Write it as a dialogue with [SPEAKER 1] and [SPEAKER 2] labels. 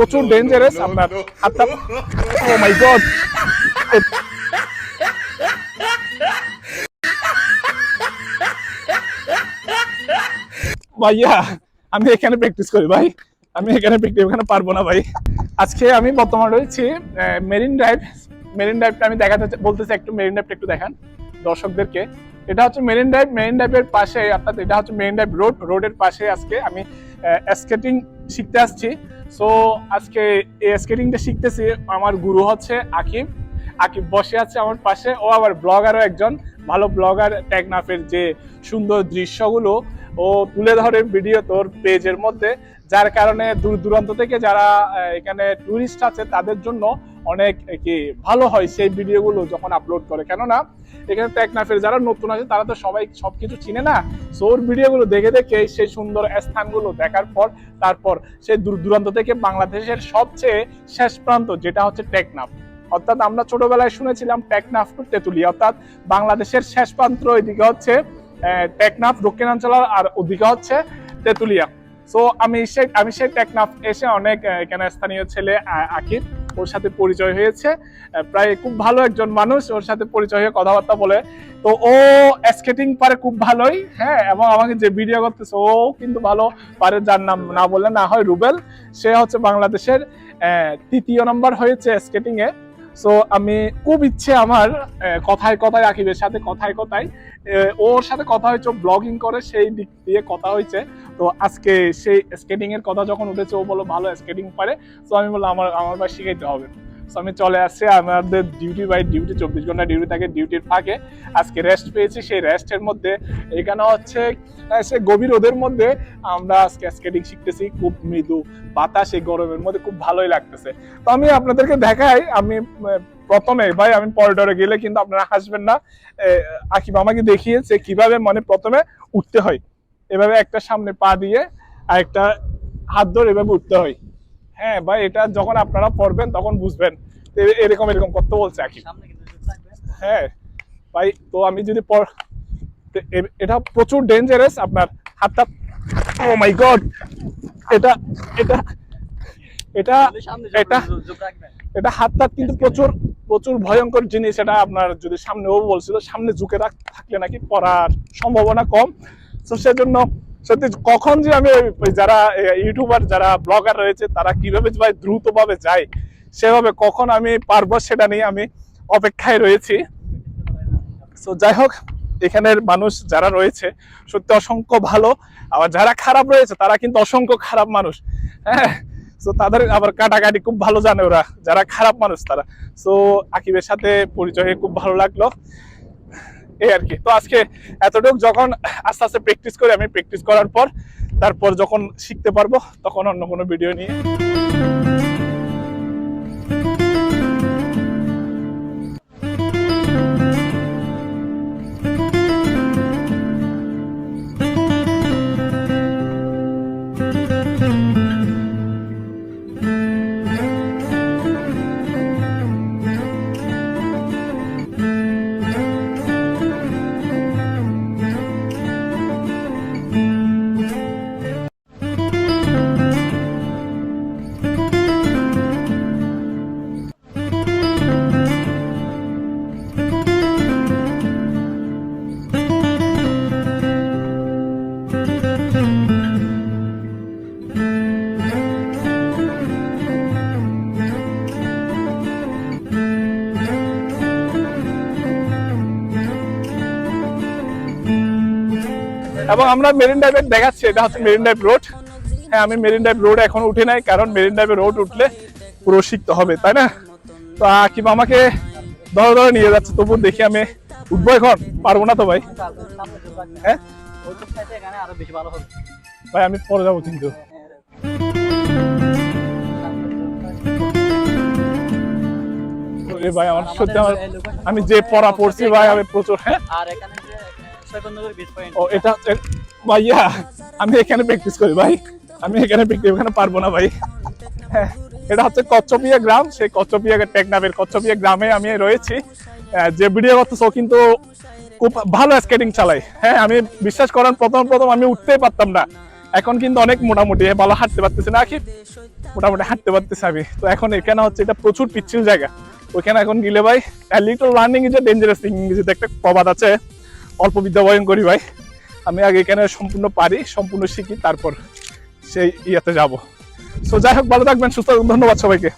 [SPEAKER 1] প্রচুর ডেঞ্জারাস আপনার হাতটা ও মাই গড ভাইয়া আমি এখানে প্র্যাকটিস করি ভাই। আমি এখানে প্র্যাকটিস এখানে পারব না ভাই। আজকে আমি বর্তমানে রয়েছি মেরিন ড্রাইভ মেরিন ড্রাইভটা আমি দেখাতে বলতেছি একটু মেরিন ড্রাইভটা একটু দেখান দর্শকদেরকে। এটা হচ্ছে মেরিন ড্রাইভ মেরিন ড্রাইভের পাশে অর্থাৎ এটা হচ্ছে মেরিন ড্রাইভ রোড রোডের পাশে আজকে আমি স্কেটিং শিখতে আসছি। সো আজকে এই স্কেটিংটা শিখতেছি। আমার গুরু হচ্ছে আকিব। আকিব বসে আছে আমার পাশে। ও আবার ব্লগারও একজন। ভালো ব্লগার টেকনাফের যে সুন্দর দৃশ্যগুলো, ও তুলে ধরে ভিডিও তোর পেজের মধ্যে। যার কারণে দূর দূরান্ত থেকে যারা এখানে টুরিস্ট আছে, তাদের জন্য অনেক কি ভালো হয় সেই ভিডিওগুলো যখন আপলোড করে। কেননা, এখানে টেকনাফের যারা নতুন আছে, তারা তো সবাই সবকিছু চিনে না। সো ওর ভিডিওগুলো দেখে দেখে সেই সুন্দর স্থানগুলো দেখার পর, তারপর সেই দূর দূরান্ত থেকে বাংলাদেশের সবচেয়ে শেষ প্রান্ত, যেটা হচ্ছে টেকনাফ। অর্থাৎ আমরা ছোটবেলায় শুনেছিলাম টেকনাফ টু তেতুলিয়া, অর্থাৎ বাংলাদেশের শেষ প্রান্ত এদিকে হচ্ছে টেকনাফ দক্ষিণাঞ্চল আর ওদিকে হচ্ছে তেতুলিয়া। সো আমি সেই আমি সেই টেকনাফ এসে অনেক এখানে স্থানীয় ছেলে আকিব ওর সাথে পরিচয় হয়েছে। প্রায় খুব ভালো একজন মানুষ, ওর সাথে পরিচয় হয়ে কথাবার্তা বলে। তো ও স্কেটিং পারে খুব ভালোই হ্যাঁ এবং আমাকে যে ভিডিও করতেছে, ও কিন্তু ভালো পারে যার নাম না বললে না হয় রুবেল। সে হচ্ছে বাংলাদেশের তৃতীয় নম্বর হয়েছে স্কেটিংয়ে সো আমি খুব ইচ্ছে আমার কথায় কথায় আকিবের সাথে কথায় কথায় ওর সাথে কথা হয়েছে ব্লগিং করে সেই দিক দিয়ে কথা হয়েছে। তো আজকে সেই স্কেটিং এর কথা যখন উঠেছে, ও বলো ভালো স্কেটিং পারে। তো আমি বললাম, আমার আমার ভাই শিখাইতে হবে। আমি চলে আসছি আমাদের ডিউটি বাই ডিউটি চব্বিশ ঘণ্টা ডিউটি থাকে ডিউটির ফাঁকে। আজকে রেস্ট পেয়েছি, সেই রেস্টের মধ্যে এখানে হচ্ছে সে গভীর রোদের মধ্যে আমরা আজকে স্কেটিং শিখতেছি। খুব মৃদু বাতাস এই গরমের মধ্যে, খুব ভালোই লাগতেছে। তো আমি আপনাদেরকে দেখাই, আমি প্রথমে, ভাই, আমি পরিডরে গেলে কিন্তু আপনারা হাসবেন না। আকিব আমাকে দেখিয়েছে কীভাবে মানে প্রথমে উঠতে হয়। এভাবে একটা সামনে পা দিয়ে আর একটা হাত ধরে এভাবে উঠতে হয়। হ্যাঁ ভাই এটা যখন আপনারা পড়বেন তখন বুঝবেন। তো এরকম এরকম করতে বলছে আর আকিব হ্যাঁ ভাই তো আমি যদি পর এটা প্রচুর ডেঞ্জারাস আপনার। হাতটা ও মাই গড এটা এটা এটা এটা এটা হাত টাত কিন্তু প্রচুর প্রচুর ভয়ঙ্কর জিনিস। এটা আপনার যদি সামনে ও বলছিল সামনে ঝুঁকে রাখ থাকলে নাকি পড়ার সম্ভাবনা কম। তো সেজন্য সত্যি, কখন যে আমি যারা ইউটিউবার যারা ব্লগার রয়েছে, তারা কীভাবে ভাই দ্রুত ভাবে যায়, সেভাবে কখন আমি পারব সেটা নিয়ে আমি অপেক্ষায় রয়েছি। তো যাই হোক, এখানের মানুষ যারা রয়েছে, সত্যি অসংখ্য ভালো। আবার যারা খারাপ রয়েছে, তারা কিন্তু অসংখ্য খারাপ মানুষ। হ্যাঁ? তো তাদের আবার কাটাকাটি খুব ভালো জানে ওরা, যারা খারাপ মানুষ তারা। তো আকিবের সাথে পরিচয় খুব ভালো লাগল। এই আর কি। তো আজকে এতটুকু যখন আস্তে আস্তে প্র্যাকটিস করি, আমি প্র্যাকটিস করার পর, তারপর যখন শিখতে পারব, তখন অন্য কোনো ভিডিও নিয়ে। এবং আমরা মেরিন ড্রাইভের দেখাচ্ছি, এটা হচ্ছে মেরিন ড্রাইভ রোড হ্যাঁ আমি মেরিন ড্রাইভ রোড এখন উঠে নাই, কারণ মেরিন ড্রাইভের রোড উঠলে পুরো শিখতে হবে, তাই না? তো আকিব আমাকে ধরে ধরে নিয়ে যাচ্ছে তবু দেখি আমি উঠবো এখন। পারব না তো ভাই। হ্যাঁ? ভাই, আমি পরে যাব কিন্তু। ভাই, আমার সত্যি আমার আমি যে পড়া পড়ছি ভাই, আমি প্রচুর হ্যাঁ?
[SPEAKER 2] আর এখানে
[SPEAKER 1] আমি এখানে প্র্যাকটিস করি, ভাই। আমি এখানে এখানে পারব না, ভাই। হ্যাঁ এটা হচ্ছে কচ্চপিয়া গ্রাম, সেই কচ্চপিয়া কচ্চপিয়া গ্রামে আমি রয়েছি। যে ভিডিও করতেছে কিন্তু খুব ভালো স্কেটিং চালাই হ্যাঁ আমি বিশ্বাস করেন, প্রথম প্রথম আমি উঠতেই পারতাম না। এখন কিন্তু অনেক মোটামুটি, ভালো হাঁটতে পারতেছি না কি মোটামুটি হাঁটতে পারতেছি আমি। তো এখন এখানে হচ্ছে, এটা প্রচুর পিচ্ছিল জায়গা। ওইখানে এখন গেলে, ভাই little learning is a dangerous thing ইংরেজিতে একটা প্রবাদ আছে। অল্প বিদ্যা বয়ন করি ভাই। আমি আগে এখানে সম্পূর্ণ পারি, সম্পূর্ণ শিখি, তারপর সেই ইয়েতে যাব। তো যাই হোক, ভালো থাকবেন, সুস্থ ধন্যবাদ সবাইকে।